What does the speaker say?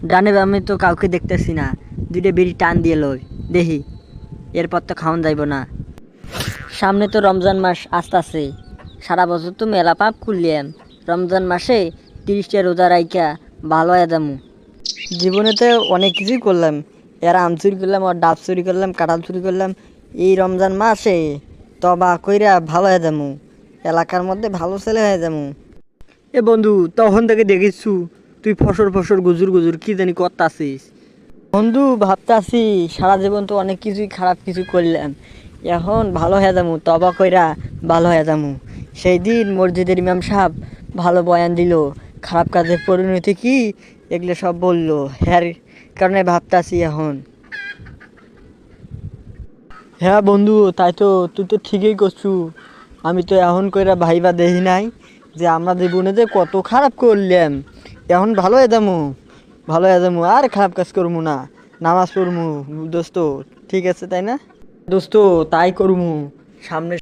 ডানে আমি তো কাউকে দেখতেছি না। দুইটা বেরি টান দিয়ে লই। দেখি, এরপর তো খাওয়ান যাইব না। সামনে তো রমজান মাস আস্তে আসতেছে। সারা বছর তো মেলা পাপ করলিয়াম রমজান মাসে তিরিশটা রোজা রাইকা ভালো হয়ে যামু। জীবনেতে অনেক কিছুই করলাম। এর আম চুরি করলাম, আর ডাব চুরি করলাম, কাঁঠাল চুরি করলাম। এই রমজান মাসে তবা কইরা ভালো হয়ে যামু। এলাকার মধ্যে ভালো ছেলে হয়ে যামু। এ বন্ধু, তখন থেকে দেখিছু তুই ফসর ফসর গুজুর গুজুর কি জানি করতাছিস? বন্ধু, ভাবতাছি সারা জীবন তো অনেক কিছুই খারাপ কিছু করলাম। এখন ভালো হয়ে যামু তবা কইরা ভালো হয়ে যামু সেই দিন মসজিদের ইমাম সাহেব ভালো বয়ান দিল। খারাপ কাজের পরিণতি কি? এগুলো সব বলল। হ্যার কারণে ভাবতাছি এখন। হ্যাঁ বন্ধু, তাই তো, তুই তো ঠিকই করছু। আমি তো এখন কইরা ভাইবা দেখি নাই যে আমরা জীবনে যে কত খারাপ করলাম। এখন ভালো যামু ভালো যামু, আর খারাপ কাজ করব না, নামাজ পড়মু, দোস্ত, ঠিক আছে, তাই না? দোস্ত, তাই করমু, সামনে